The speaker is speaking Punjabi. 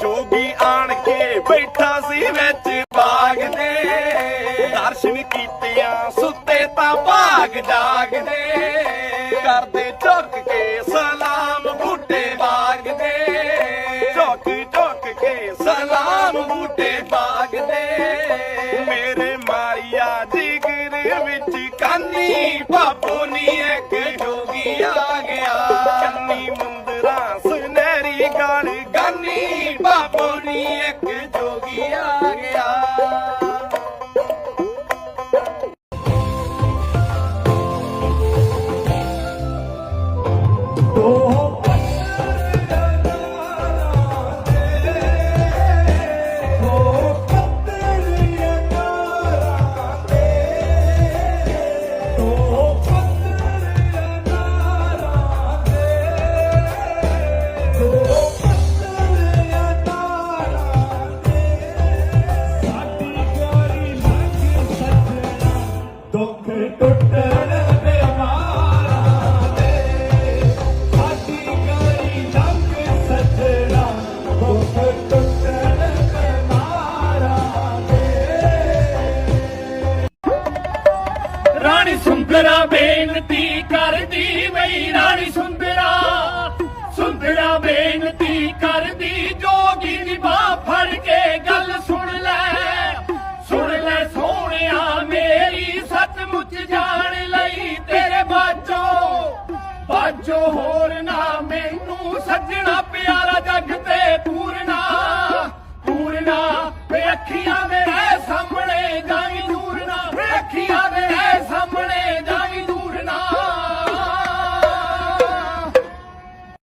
ਜੋਗੀ ਆਣ ਕੇ ਬੈਠਾ ਸੀ ਵਿੱਚ ਬਾਗ ਦੇ। ਦਰਸ਼ਨ ਕੀਤਿਆਂ ਸੁੱਤੇ ਤਾਂ ਬਾਗ ਜਾਗਦੇ ਕਰਦੇ ਝੁੱਕ ਕੇ ਸਲਾਮ ਬੂਟੇ ਬਾਗ ਦੇ। ਝੁੱਕ ਝੁੱਕ ਕੇ ਸਲਾਮ ਬੂਟੇ ਬਾਗ ਦੇ। ਮੇਰੇ ਮਾਰੀਆ ਜਿਗਰ ਵਿੱਚ ਕਾਨੀ ਬਾਪੂ ਨੀ ਇੱਕ ਜੋਗੀ ਆ ਗਿਆ। ਕੰਨੀ ਮੁੰਦਰਾ ਸੁਨਹਿਰੀ ਗਾਲ ਗਾਨੀ। ਬਾਪੂ ਨੀ ਇੱਕ ਜੋਗੀ ਆ ਗਿਆ। ਦੁੱਖ ਟੁੱਟਣ ਦੇ ਮਾਰਾ ਦੇ। ਸਾਡੀ ਗਲੀ ਲੰਘ ਸੱਜਣਾ, ਦੁੱਖ ਟੁੱਟਣ ਦੇ। ਮਾਰਾ ਰਾਣੀ ਸੁੰਦਰਾ ਬੇਨਤੀ ਕਰਦੀ ਵਈ ਰਾਣੀ ਸੁੰਦਰਾ। ਸੁੰਦਰਾ ਬੇਨਤੀ ਕਰਦੀ, ਜੋਗੀ ਦੀ ਬਾਹ ਫੜ ਕੇ ਬਾਝੋ ਹੋਰ ਨਾ ਮੈਨੂੰ ਸੱਜਣਾ ਪਿਆਰਾ ਜੱਗ ਤੇ ਦੂਰ ਨਾ